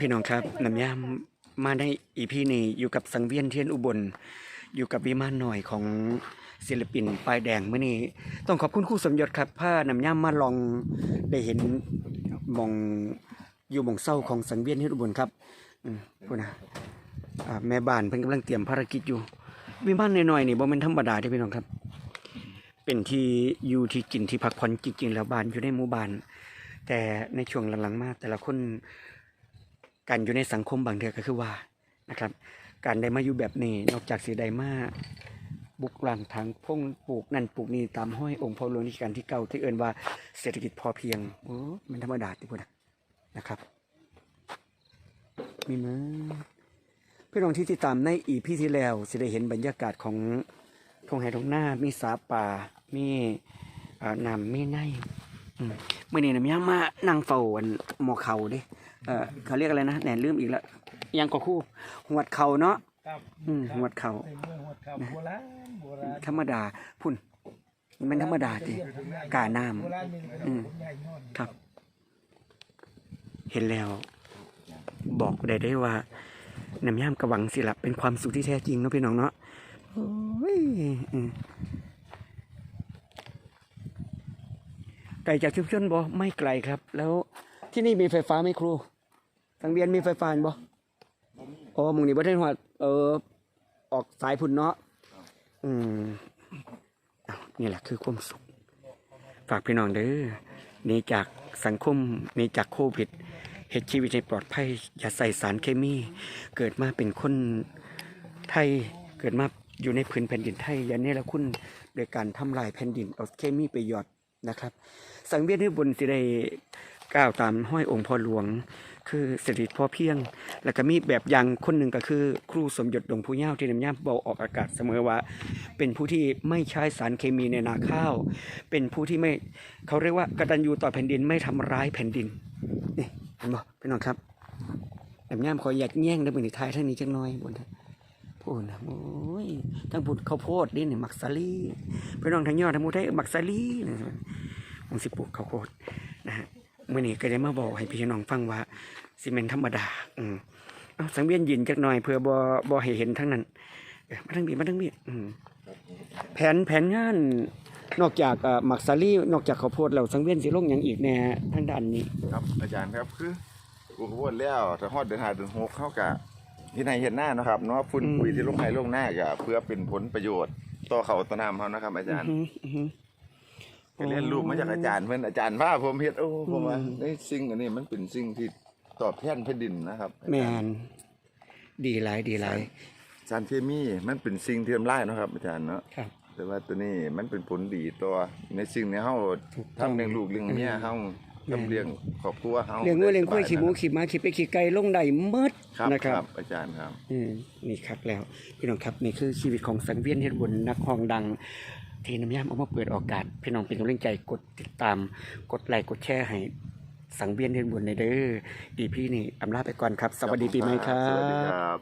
พี่น้องครับน้ำยามมาในอีพีนี้อยู่กับสังเวียนเทียนอุบล อยู่กับวิมานหน่อยของศิลปินป้ายแดงเมื่อนี้ต้องขอบคุณคู่สมยศครับผ้าน้ำยามมาลองได้เห็นมองอยู่มองเศร้าของสังเวียนเทียนอุบลครับพูดนะแม่บ้านเพิ่นกำลังเตรียมภารกิจอยู่ วิมานน้อยๆนี่บ่แม่นธรรมดาเด้อพี่น้องครับ เป็นที่อยู่ที่กินที่พักผ่อนจริงๆแล้วบ้านอยู่ในหมู่บ้านแต่ในช่วงหลังๆมาแต่ละคน การอยู่ในสังคมบางเทือก็คือว่านะครับ การได้มาอยู่แบบนี้นอกจากสีได้มาบุกหลังทางพงปลูกนั่นปลูกนี่ตามห้อยองค์พระหลวงรัชกาลที่เก้าที่เอ่นว่าเศรษฐกิจพอเพียงโอ้มันธรรมดาที่พูดนะนะครับ มีมั้ยพี่น้องที่ติดตามในอีพีที่แล้วสิได้เห็นบรรยากาศของทงไห่ทงหน้ามีสาป่ามีน้ำมีใน อืมมื่อนี้นะมียังมานั่งเฝ้าอันหมอเขาเดิเออเขาเรียกอะไรนะแหนลืมอีกแล้วยังก็คู่ หวดเขาเนาะครับอืมหวดเขาใส่เมืองหวดเขาโบราณโบราณธรรมดาพุ่น มันธรรมดาดิกาน้โบราณมีขนมผมใหญ่นอนำครับ เห็นแล้ว บอกได้ได้ว่าน้ำย่ามกระหวังสิละเป็นความสุขที่แท้จริงเนาะพี่น้องเนาะโอ้ยอืม ไกลจากชุมชนบ่ไม่ไกลครับ แล้วที่นี่มีไฟฟ้าไหมครูทางเรียนมีไฟฟ้าบ่โอ้มึงนี่บ่ได้หัวเออออกสายพุ่นเนาะอืมอ้าวนี่แหละคือความสุข ฝากพี่น้องเด้อนี่จากสังคมนี่จากโควิดเหตุชีวิตให้ปลอดภัย อย่าใส่สารเคมี เกิดมาเป็นคนไทยเกิดมาอยู่ในพื้นแผ่นดินไทยอย่าเนรคุณโดยการทำลายแผ่นดินเอาเคมีไปหยอด นะครับ สังเวียนที่บุญสิได้ก้าวตามห้อยองค์พ่อหลวง คือเศรษฐกิจพอเพียง แล้วก็มีแบบอย่างคนหนึ่งก็คือ ครูสมยศดงผู้เย้าที่นำย่ำเบาออกอากาศเสมอว่า เป็นผู้ที่ไม่ใช้สารเคมีในนาข้าว เป็นผู้ที่ไม่เขาเรียกว่ากตัญญูต่อแผ่นดินไม่ทำร้ายแผ่นดินนี่เห็นบ่พี่น้องครับแบบย่ำขออยากแย่งได้เป็นท้ายท่านนี้จังน้อยบนท่าน พูดนะโอ้ยทั้งพูดข้าวโพดนี่นี่มักซาลีพี่น้องทั้งยอดทั้งมูไทยมักซาลีนะมันสิปลูกข้าวโพดนะฮะเมื่อนี้ก็จะมาบอกให้พี่น้องฟังว่าซีเมนธรรมดา อืมเอาสังเวียนยินจักหน่อยเพื่อบ่บ่ให้เห็นทั้งนั้นมาทั้งนี้มาทั้งนี้อืมแผนแผนงานนอกจากอ่อหมักซาลี่นอกจากข้าวโพดแล้วสังเวียนสิลงอย่างอีกแน่ทางด้านนี้ ครับอาจารย์ครับคืออุปกรณ์แล้วถ้าฮอดเดือนหาเดือนหกเข้ากะ ที่ในเห็นหน้าเนาะครับเนาะฝุ่นปุ๋ยที่ลงไห้ลงหน้ากะเพื่อเป็นผลประโยชน์ต่อเขาต่อน้ำเขานะครับ อาจารย์อือหืออือหือก็เรียนรู้มาจากอาจารย์เพื่อนอาจารย์ว่าผมเฮ็ดโอ้ผมว่าในสิ่งอันนี้มันเป็นสิ่งที่ตอบแทนแผ่นดินนะครับอาจารย์แม่นดีหลายดีหลายสารเคมีมันเป็นสิ่งที่ทำลายเนาะครับ อาจารย์เนาะครับแต่ว่าตัวนี้มันเป็นผลดีต่อในสิ่งที่เฮาถูกต้องทำเลี้ยงลูกเลี้ยงเมียเฮา แม่นทำเลี้ยงครอบครัวเฮาเลี้ยงวัวเลี้ยงควายขี่หมูได้สบขี่ม้าขี่เป็ดขี่ไก่ลงได้หมดครับนะคครัรับบอาจารย์ครับอืมนี่ครับแล้วพี่น้องครับนี่คือชีวิตของสังเวียนเฮ็ดบุญนักห้องดังที่น้ำยามเอามาเปิดโอกาสพี่น้องเป็นกำลังใจกดติดตาม กดไลค์กดแชร์ให้สังเวียนเฮ็ดบุญในเด้ออีพี่นี่อำลาไปก่อนครับ สวัสดีปีใหม่ครัสวัสดีบครับ